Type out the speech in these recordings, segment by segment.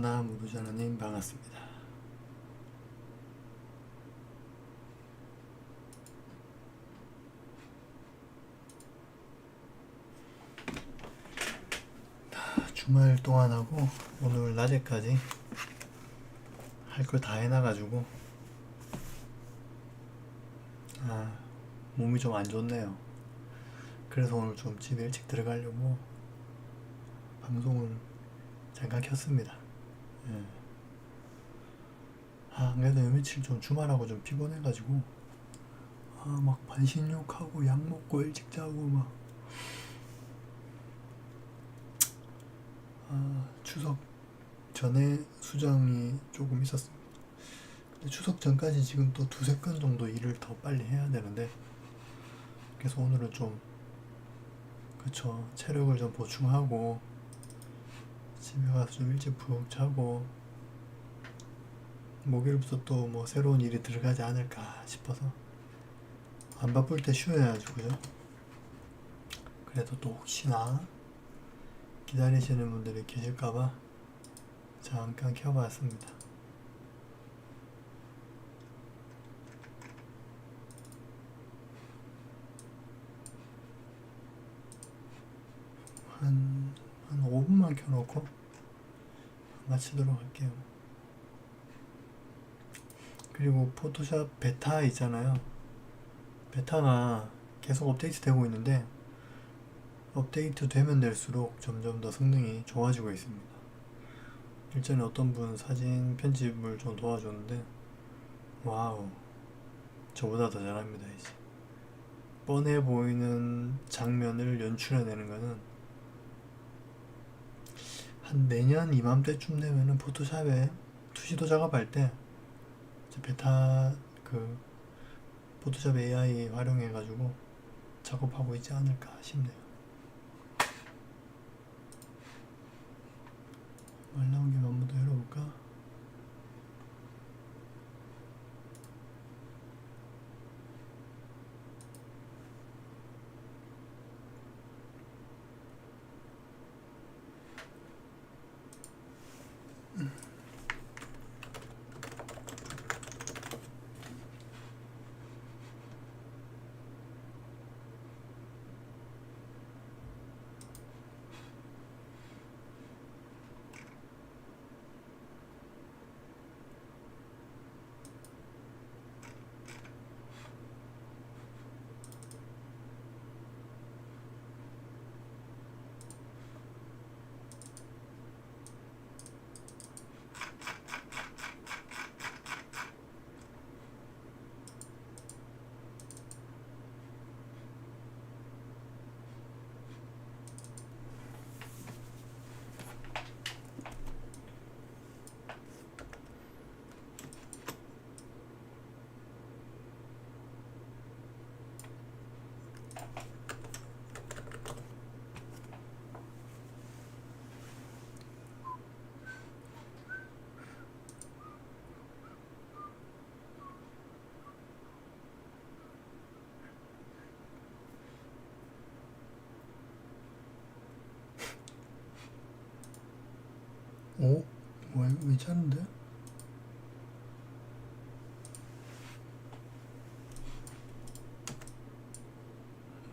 허나 무도자나님 반갑습니다. 다 주말 동안 하고 오늘 낮에까지 할 걸 다 해놔가지고 아 몸이 좀 안 좋네요. 그래서 오늘 좀 집에 일찍 들어가려고 방송을 잠깐 켰습니다. 예. 아, 안 그래도 요 며칠 좀 주말하고 좀 피곤해가지고, 아, 막 반신욕하고 약 먹고 일찍 자고 막, 아, 추석 전에 수정이 조금 있었습니다. 근데 추석 전까지 지금 또 두세 건 정도 일을 더 빨리 해야 되는데, 그래서 오늘은 좀, 그쵸, 체력을 좀 보충하고, 집에 가서 좀 일찍 푹 자고 목요일부터 또 뭐 새로운 일이 들어가지 않을까 싶어서 안 바쁠 때 쉬어야죠 그죠? 그래도 또 혹시나 기다리시는 분들이 계실까봐 잠깐 켜봤습니다 한, 한 5분만 켜놓고 마치도록 할게요. 그리고 포토샵 베타 있잖아요. 베타가 계속 업데이트 되고 있는데 업데이트 되면 될수록 점점 더 성능이 좋아지고 있습니다. 일전에 어떤 분 사진 편집을 좀 도와줬는데 와우 저보다 더 잘합니다 이제 뻔해 보이는 장면을 연출해내는 거는 한 내년 이맘때쯤 되면은 포토샵에 투시도 작업할 때 베타 그 포토샵 AI 활용해 가지고 작업하고 있지 않을까 싶네요. 말 나온 김에 한번 더 열어볼까? 오? 뭐야? 왜 자는데?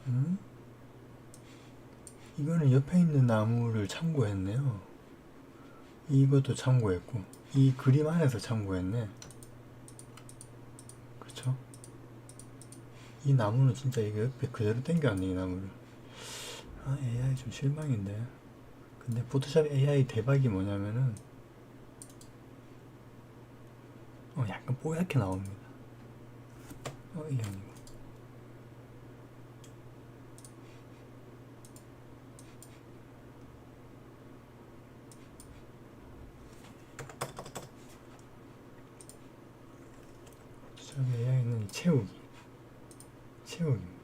음? 이거는 옆에 있는 나무를 참고했네요. 이것도 참고했고, 이 그림 안에서 참고했네. 그쵸? 이 나무는 진짜 이거 옆에 그대로 당겨왔네, 이 나무를. 아, AI 좀 실망인데. 근데 포토샵 AI 대박이 뭐냐면은, 어, 약간 뽀얗게 나옵니다. 어, 이 형이고. 포토샵 AI는 채우기. 채우기입니다.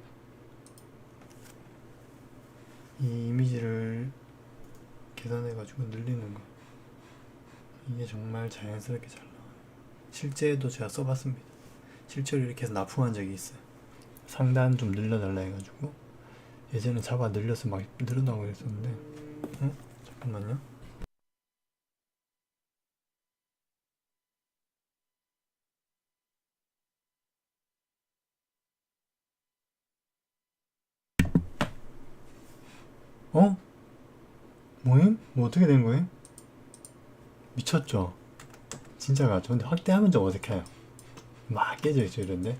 이 이미지를 계산해가지고 늘리는 거. 이게 정말 자연스럽게 잘 나와요. 실제도 제가 써봤습니다. 실제로 이렇게 해서 납품한 적이 있어요. 상단 좀 늘려달라 해가지고 예전에 잡아 늘려서 막 늘어나고 그랬었는데 어? 잠깐만요. 어? 뭐임? 뭐 어떻게 된 거임? 미쳤죠? 진짜가 근데 확대하면 좀 어색해요. 막 깨져 있죠 이런데.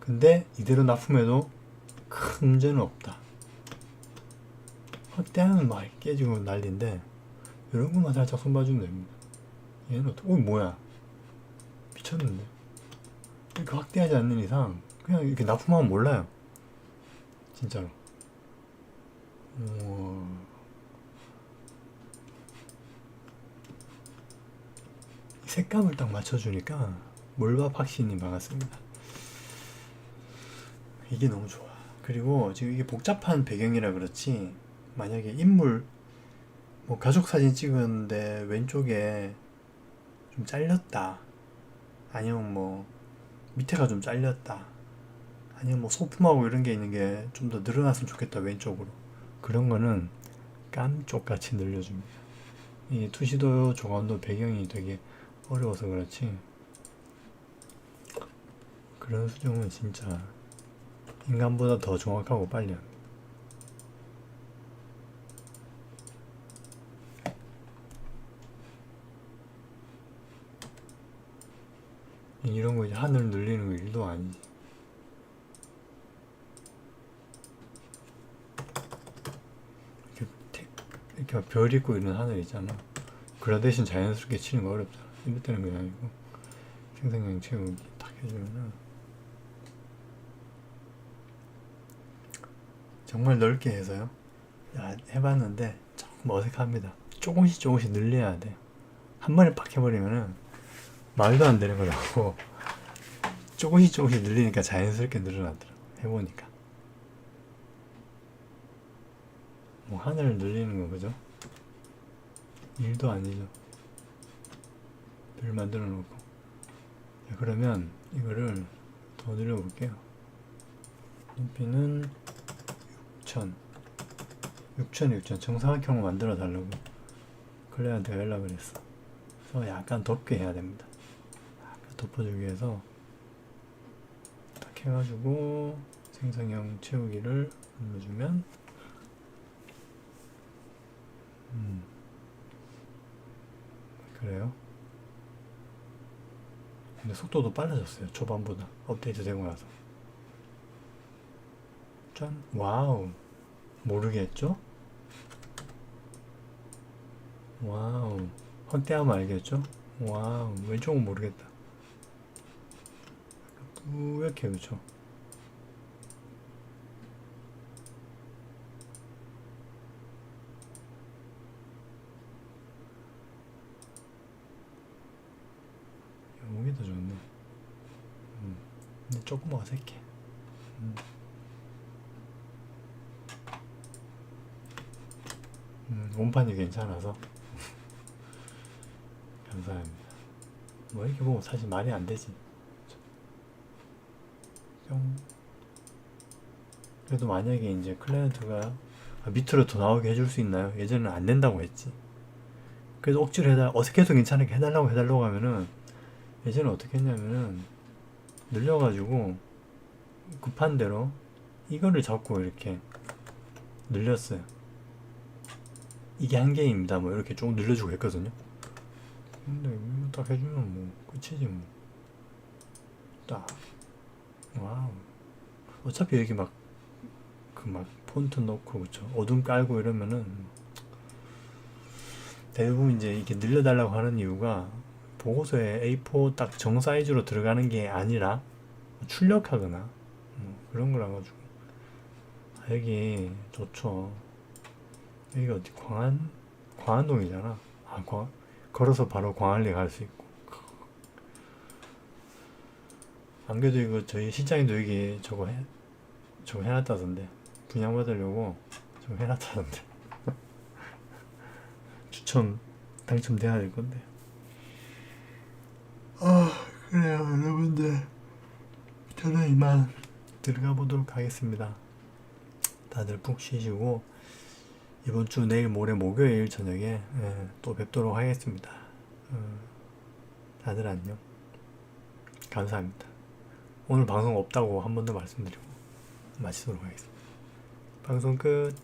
근데 이대로 납품해도 큰 문제는 없다. 확대하면 막 깨지고 난리인데 이런 것만 살짝 손봐주면 됩니다. 얘는 어떻게 어 뭐야? 미쳤는데. 이렇게 확대하지 않는 이상 그냥 이렇게 납품하면 몰라요. 진짜로. 우 색감을 딱 맞춰주니까 몰밥 확신이 많았습니다. 이게 너무 좋아. 그리고 지금 이게 복잡한 배경이라 그렇지 만약에 인물 뭐 가족 사진 찍었는데 왼쪽에 좀 잘렸다 아니면 뭐 밑에가 좀 잘렸다 아니면 뭐 소품하고 이런 게 있는 게 좀 더 늘어났으면 좋겠다 왼쪽으로 그런 거는 깜쪽같이 늘려줍니다 이 투시도 조감도 배경이 되게 어려워서 그렇지. 그런 수정은 진짜 인간보다 더 정확하고 빨리 합니다 이런 거 이제 하늘 늘리는 거 일도 아니지. 이렇게, 태- 이렇게 막별 있고 이런 하늘 있잖아. 그라데이션 자연스럽게 치는 거 어렵잖아 이럴 때는 그냥 이거 생성형 채우기 딱 해주면은 정말 넓게 해서요? 야, 해봤는데 조금 어색합니다. 조금씩 조금씩 늘려야 돼요 한 번에 팍 해버리면은 말도 안 되는 거 나오고. 조금씩 조금씩 늘리니까 자연스럽게 늘어나더라고 해보니까. 뭐 하늘을 늘리는 거 그죠? 일도 아니죠 별 만들어 놓고. 자, 그러면 이거를 더 늘려 볼게요. 높이는 6000 6000 6000 정사각형으로 만들어 달라고 클레한테 연락을 했어. 그래서 약간 덥게 해야 됩니다. 약간 덮어주기 위해서 딱 해가지고 생성형 채우기를 눌러주면 음 그래요 근데 속도도 빨라졌어요 초반보다. 업데이트 되고 나서. 짠. 와우. 모르겠죠? 와우. 확대하면 알겠죠? 와우. 왼쪽은 모르겠다. 뿌옇게 그쵸? 이게 더 좋네 음. 근데 조금 어색해 음. 음, 원판이 괜찮아서 감사합니다. 뭐 이렇게 보면 사실 말이 안 되지. 뿅. 그래도 만약에 이제 클라이언트가 아, 밑으로 더 나오게 해줄 수 있나요? 예전에는 안 된다고 했지. 그래서 억지로 해달, 어색해도 괜찮게 해달라고 해달라고 하면은 예전에 어떻게 했냐면은 늘려가지고 급한 대로 이거를 잡고 이렇게 늘렸어요. 이게 한계입니다. 뭐 이렇게 쭉 늘려주고 했거든요. 근데 이거 딱 해주면 뭐 끝이지 뭐. 딱. 와우. 어차피 여기 막 그 막 폰트 넣고 그쵸 어둠 깔고 이러면은 대부분 이제 이렇게 늘려달라고 하는 이유가 보고서에 A4 딱 정 사이즈로 들어가는 게 아니라 출력하거나 뭐 그런 거라 가지고 아, 여기 좋죠. 여기가 어디 광안 광안동이잖아. 아 광, 걸어서 바로 광안리 갈 수 있고. 안 그래도 이거 저희 실장님도 여기 저거 해 저거 해놨다던데 분양 받으려고 저거 해놨다던데 추천 당첨돼야 될 건데. 아 그래요 여러분들 저는 이만 들어가 보도록 하겠습니다. 다들 푹 쉬시고 이번 주 내일 모레 목요일 저녁에 예, 또 뵙도록 하겠습니다. 어, 다들 안녕. 감사합니다. 오늘 방송 없다고 한 번 더 말씀드리고 마치도록 하겠습니다. 방송 끝.